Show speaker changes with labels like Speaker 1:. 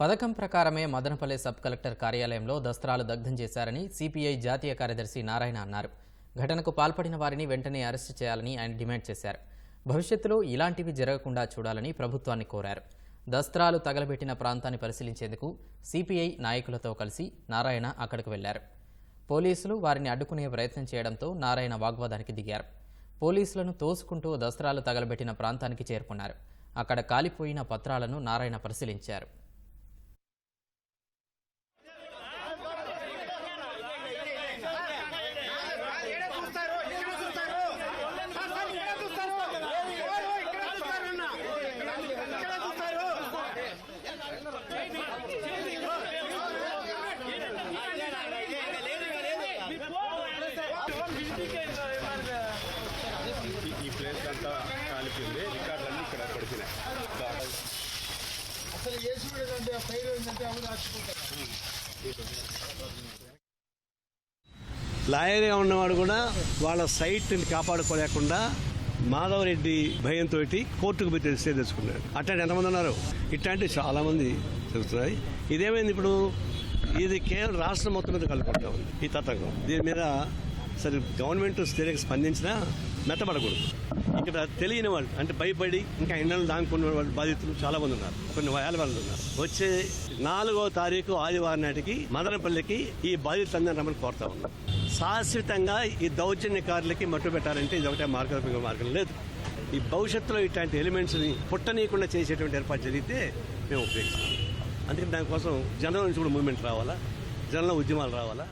Speaker 1: పథకం ప్రకారమే Madanapalle sub collector కార్యాలయంలో దస్త్రాలు దగ్ధం చేశారని సిపిఐ జాతీయ కార్యదర్శి నారాయణ అన్నారు. ఘటనకు పాల్పడిన వారిని వెంటనే అరెస్టు చేయాలని ఆయన డిమాండ్ చేశారు. భవిష్యత్తులో ఇలాంటివి జరగకుండా చూడాలని ప్రభుత్వాన్ని కోరారు. దస్త్రాలు తగలబెట్టిన ప్రాంతాన్ని పరిశీలించేందుకు సిపిఐ నాయకులతో కలిసి నారాయణ అక్కడికి వెళ్ళారు. పోలీసులు వారిని అడ్డుకునే ప్రయత్నం చేయడంతో నారాయణ వాగ్వాదానికి దిగారు. పోలీసులను తోసుకుంటూ దస్త్రాలు తగలబెట్టిన ప్రాంతానికి చేరుకున్నారు. అక్కడ కాలిపోయిన పత్రాలను నారాయణ పరిశీలించారు.
Speaker 2: ఈ ప్లేస్ అంతా కాలిపోయింది రికార్డులన్నీ ఇక్కడ పడిపోయినాయి
Speaker 3: అసలు ఏసు ఏంటంటే ఆ ఫైర్ ఏంటంటే అవి రాసిపోతారు
Speaker 4: లాయర్గా ఉన్నవాడు కూడా వాళ్ళ సైట్ని కాపాడుకోలేకుండా మాధవరెడ్డి భయంతో కోర్టుకు పోయి తెలిసే తెచ్చుకున్నాడు అట్లాంటి ఎంతమంది ఉన్నారు? ఇట్లాంటివి చాలామంది తెలుస్తున్నాయి. ఇదేమైంది ఇప్పుడు? ఇది కేవలం రాష్ట్రం మొత్తం మీద కలుపుకుంటా ఉంది ఈ తతంగం. దీని మీద సరే గవర్నమెంట్ స్థిరంగా స్పందించినా మెత్తపడకూడదు ఇక్కడ తెలియని వాళ్ళు అంటే భయపడి ఇంకా ఎండలు దానుకున్న వాళ్ళు బాధితులు చాలా మంది ఉన్నారు. కొన్ని వేల మంది ఉన్నారు. వచ్చే నాలుగో తారీఖు ఆదివారం నాటికి మదనపల్లికి ఈ బాధితులందరూ రమ్మని కోరుతా ఉన్నాం. శాశ్వతంగా ఈ దౌర్జన్యకారులకి మట్టు పెట్టాలంటే ఇది ఒకటే మార్గం మార్గం లేదు. ఈ భవిష్యత్తులో ఇట్లాంటి ఎలిమెంట్స్ని పుట్టనీయకుండా చేసేటువంటి ఏర్పాటు జరిగితే మేము ఉపయోగిస్తాం. అందుకని దానికోసం జనరల్ నుంచి కూడా మూవ్మెంట్ రావాలా? జనరల్ ఉద్యమాలు రావాలా?